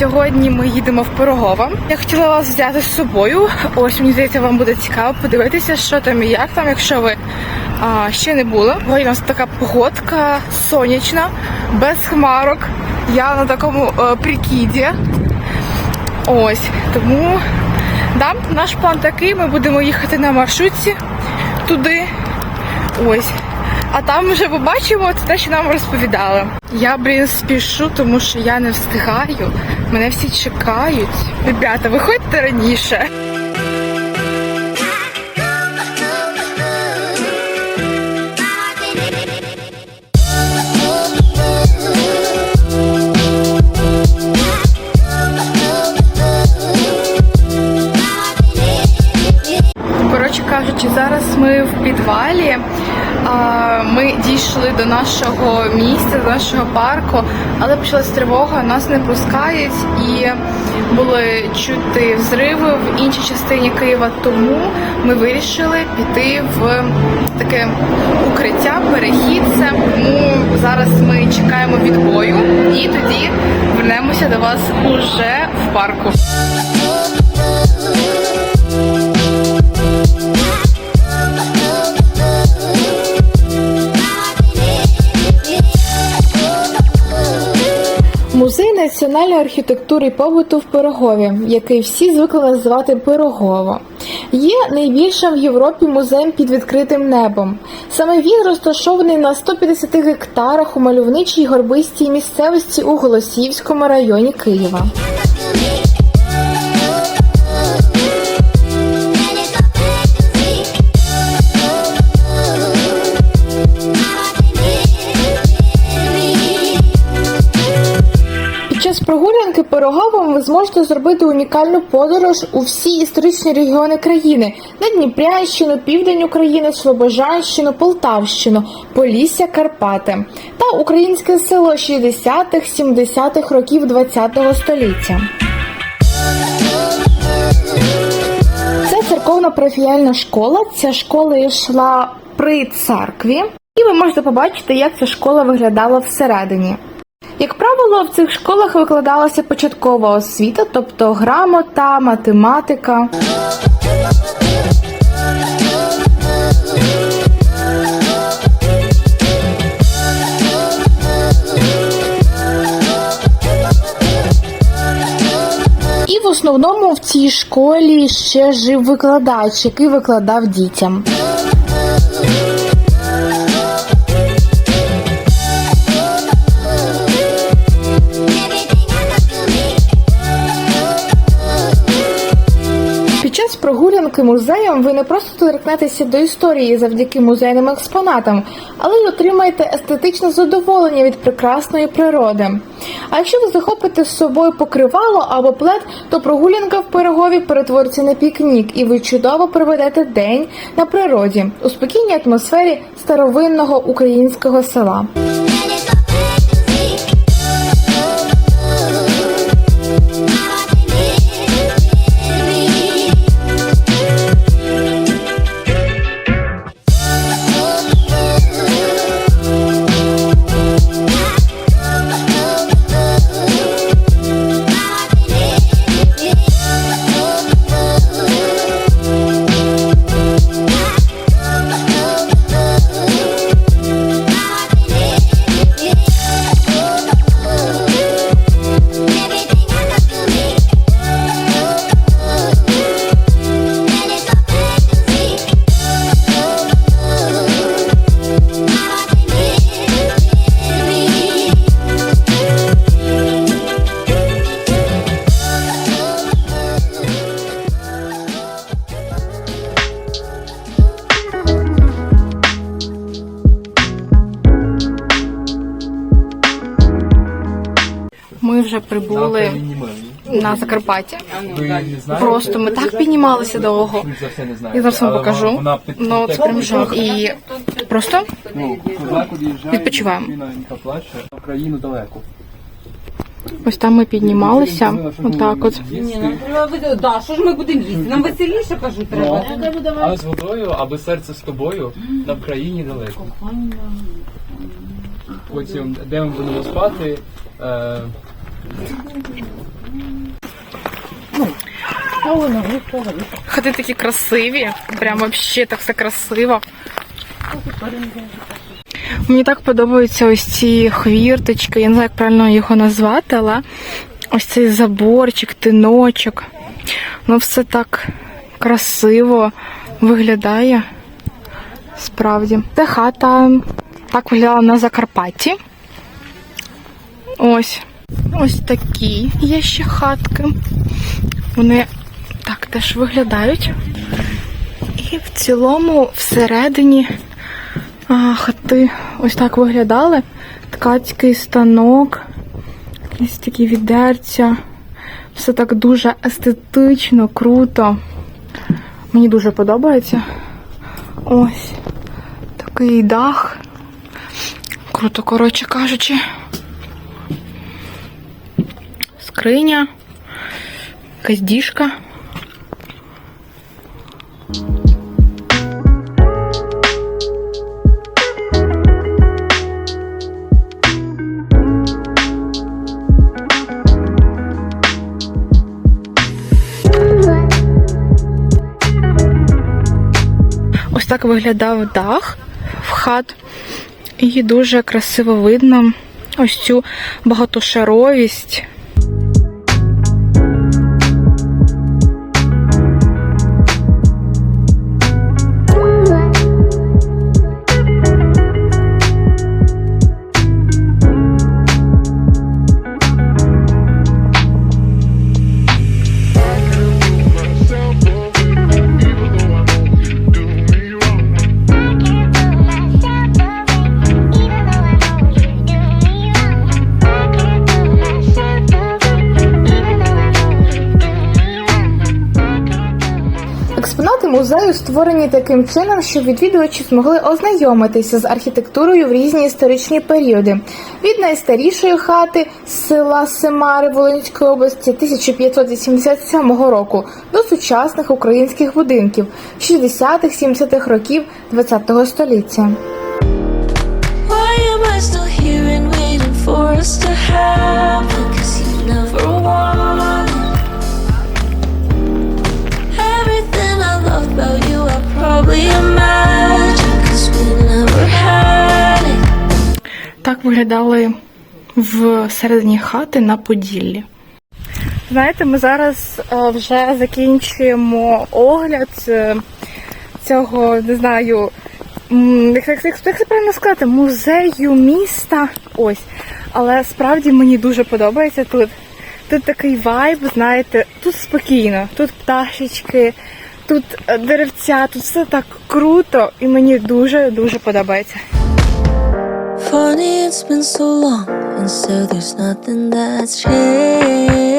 Сьогодні ми їдемо в Пирогово. Я хотіла вас взяти з собою. Ось мені здається, вам буде цікаво подивитися, що там і як там, якщо ви а, ще не були. Сьогодні у нас така погодка сонячна, без хмарок. Я на такому е, прикіді. Ось тому да, наш план такий. Ми будемо їхати на маршрутці туди. Ось. А там вже побачимо це те, що нам розповідали. Я, блін, спішу, тому що я не встигаю. Мене всі чекають. Ребята, виходьте раніше. Ми дійшли до нашого місця, до нашого парку, але почалась тривога, нас не пускають і були чути взриви в іншій частині Києва. Тому ми вирішили піти в таке укриття, перехід. Тому зараз ми чекаємо відбою і тоді вернемося до вас уже в парку. Національної архітектури і побуту в Пирогові, який всі звикли називати Пирогово, є найбільшим в Європі музеєм під відкритим небом. Саме він розташований на 150 гектарах у мальовничій горбистій місцевості у Голосіївському районі Києва. Пироговом ви зможете зробити унікальну подорож у всі історичні регіони країни на Дніпрянщину, південь України, Слобожанщину, Полтавщину, Полісся, Карпати та українське село 60-х-70-х років ХХ століття. Це церковна парафіяльна школа. Ця школа йшла при церкві, і ви можете побачити, як ця школа виглядала всередині. Як правило, в цих школах викладалася початкова освіта, тобто грамота, математика. І в основному в цій школі ще жив викладач, який викладав дітям. Прогулянки музеєм ви не просто доторкнетеся до історії завдяки музейним експонатам, але й отримаєте естетичне задоволення від прекрасної природи. А якщо ви захопите з собою покривало або плед, то прогулянка в Пирогові перетвориться на пікнік, і ви чудово проведете день на природі у спокійній атмосфері старовинного українського села. Ми вже прибули на Закарпаття. Знаєте? Просто ми так піднімалися довго. Я зараз вам покажу. Ну це прям жах. І просто ну, Відпочиваємо. дитина, яка плаче, в країну далеко. ось там ми піднімалися. Отак от. Ні, нам треба. Да, що ж ми будемо їсти? Нам веселіше кажу, треба. А з водою, аби серце з тобою, на країні далеко. Потім, де ми будемо спати, Хати такі красиві, прям вообще так все красиво. Мені так подобаються ось ці хвірточки, я не знаю, як правильно його назвати, але ось цей заборчик, тиночок. Ну все так красиво виглядає. Справді. Це хата так виглядала на Закарпатті. Ось. Ось такі є ще хатки. Вони так теж виглядають. І в цілому всередині а, хати ось так виглядали. Ткацький станок, якісь такі відерця. Все так дуже естетично, круто. Мені дуже подобається. Ось такий дах. Круто, коротше кажучи. Скриня, якась діжка. Ось так виглядав дах в хат. І дуже красиво видно ось цю багатошаровість. Музею створені таким чином, щоб відвідувачі змогли ознайомитися з архітектурою в різні історичні періоди. Від найстарішої хати села Семари Волинської області 1587 року до сучасних українських будинків 60-70-х років ХХ століття. Why am I still here and waiting for us to happen? Так виглядали всередині хати на Поділлі. Знаєте, ми зараз е, вже закінчуємо огляд е, цього, не знаю, як, як, як це правильно сказати, музею міста. Ось. Але справді мені дуже подобається тут. Тут такий вайб, знаєте, тут спокійно, тут пташечки, тут е, деревця, тут все так круто, і мені дуже-дуже подобається. Funny, it's been so long, and so there's nothing that's changed.